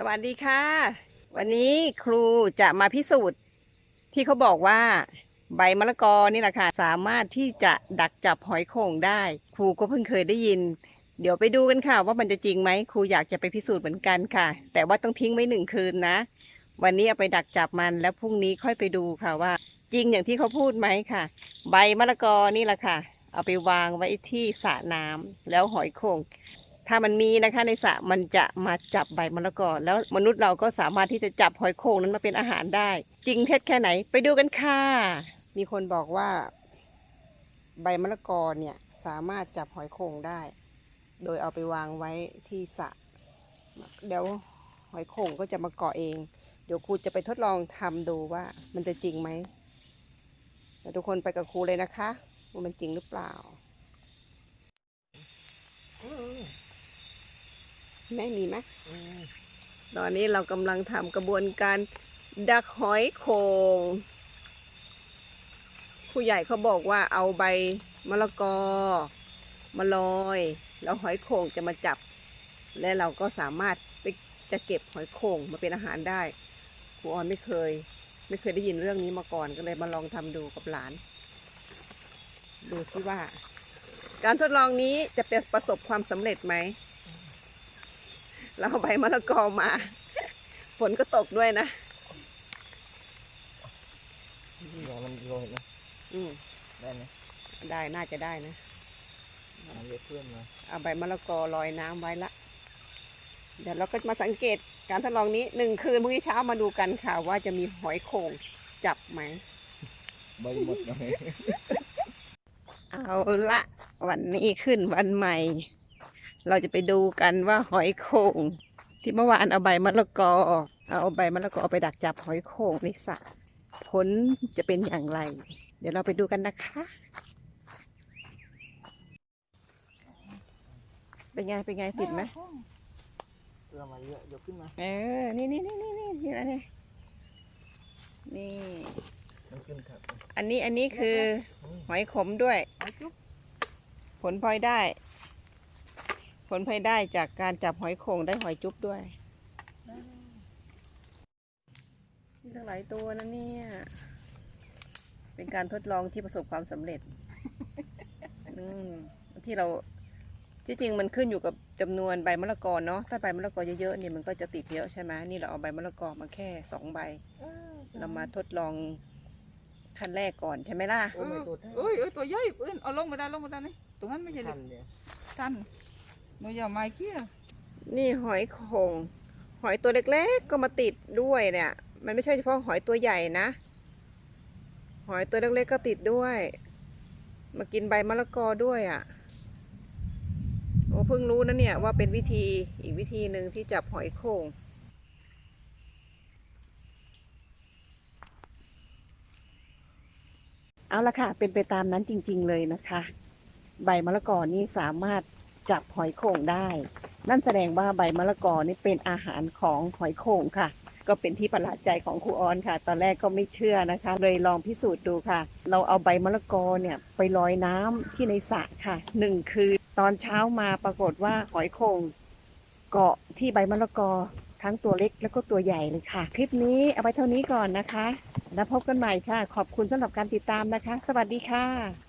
สวัสดีค่ะ วันนี้ครูจะมาพิสูจน์ที่เขาบอกว่า ใบมะละกอนี่แหละค่ะ สามารถที่จะดักจับหอยโข่งได้ ครูก็เพิ่งเคยได้ยิน เดี๋ยวไปดูกันค่ะ ว่ามันจะจริงไหมครูอยากจะไปพิสูจน์เหมือนกันค่ะ แต่ว่าต้องทิ้งไว้หนึ่งคืนนะ วันนี้เอาไปดักจับมันแล้วพรุ่งนี้ค่อยไปดูค่ะว่า จริงอย่างที่เขาพูดไหมค่ะ ใบมะละกอนี่แหละค่ะ เอาไปวางไว้ที่สระน้ำแล้วหอยโข่ง ถ้ามันมีนะคะในสระมันจะมาจับใบมะละกอแล้วมนุษย์เราก็สามารถที่จะจับหอยโข่งนั้นมาเป็นอาหารได้ จริงเท็จแค่ไหนไปดูกันค่ะ มีคนบอกว่า ใบมะละกอเนี่ยสามารถจับหอยโข่งได้ โดยเอาไปวางไว้ที่สระเดี๋ยวหอยโข่งก็จะมาเกาะเอง เดี๋ยวครูจะไปทดลองทำดูว่ามันจะจริงไหมทุกคนไปกับครูเลยนะคะว่ามันจริงหรือเปล่า แม่มีไหมตอนนี้เรากำลังทำกระบวนการดักหอยโขงผู้ใหญ่เขาบอกว่าเอาใบมะละกอมาลอย แล้วหอยโข่งจะมาจับ และเราก็สามารถไปจะเก็บหอยโข่งมาเป็นอาหารได้ครูออนไม่เคย ไม่เคยได้ยินเรื่องนี้มาก่อนก็เลยมาลองทำดูกับหลาน ดูสิว่า การทดลองนี้จะเป็นประสบความสำเร็จไหม เราเอาใบมะละกอมา ฝนก็ตกด้วยนะนี่ไงมันโรยนะอืมได้ไหมได้น่าจะได้นะเอาเรียกเพื่อนมาเอาใบมะละกอลอยน้ำไว้ละ เดี๋ยวเราก็มาสังเกตการทดลองนี้หนึ่งคืนพรุ่งนี้เช้ามาดูกันค่ะ ว่าจะมีหอยโข่งจับไหมใบหมดเลยเอาละวันนี้ขึ้นวันใหม่ เราจะไปดูกันว่าหอยโข่งที่เมื่อวานเอาใบมะละกอเอาใบมะละกอไปดักจับหอยโข่งในสระผลจะเป็นอย่างไร เดี๋ยวเราไปดูกันนะคะ เป็นไงเป็นไงติดไหมเรือมาเยอะยกขึ้นมาเออนี่นี่นี่นี่นี่เห็นไหนี่นี่ขึ้นครับอันนี้อันนี้คือหอยขมด้วย ผลพลอยได้ ผลพลอยได้จากการจับหอยโข่งได้หอยจุ๊บด้วยนี่ตั้งหลายตัวนะเนี่ย เป็นการทดลองที่ประสบความสำเร็จอืมที่เราที่จริงมันขึ้นอยู่กับจำนวนใบมะละกอเนาะถ้าใบมะละกอเยอะๆเนี่ยมันก็จะติดเยอะใช่ไหมนี่เราเอาใบมะละกอมาแค่สองใบ เรามาทดลองขั้นแรกก่อนใช่ไหมล่ะโอ้ยไม่ตัวแท้เอ้ยเอ้ยตัวใหญ่เอ้ยเอาลงมาได้ลงมาได้นี่ตรงนั้นไม่ใช่ทัเล็กนเนี่ยทัน มันอย่ามาเกี้ยนี่หอยโข่งหอยตัวเล็กๆก็มาติดด้วยเนี่ย มันไม่ใช่เฉพาะหอยตัวใหญ่นะ หอยตัวเล็กๆก็ติดด้วย มากินใบมะละกอด้วยอะ่ะโอ้เพิ่งรู้นะเนี่ยว่าเป็นวิธีอีกวิธีหนึ่งที่จับหอยโข่งเอาละค่ะ เป็นไปตามนั้นจริง ๆ เลยนะคะ ใบมะละกอนี่สามารถ จับหอยโข่งได้ นั่นแสดงว่าใบมะละกอนี่เป็นอาหารของหอยโข่งค่ะ ก็เป็นที่ประหลาดใจของครูออนค่ะ ตอนแรกก็ไม่เชื่อนะคะ เลยลองพิสูจน์ดูค่ะ เราเอาใบมะละกอเนี่ยไปลอยน้ำที่ในสระค่ะหนึ่งคือตอนเช้ามาปรากฏว่าหอยโข่งเกาะที่ใบมะละกอทั้งตัวเล็กแล้วก็ตัวใหญ่เลยค่ะ คลิปนี้เอาไว้เท่านี้ก่อนนะคะ แล้วพบกันใหม่ค่ะ ขอบคุณสำหรับการติดตามนะคะ สวัสดีค่ะ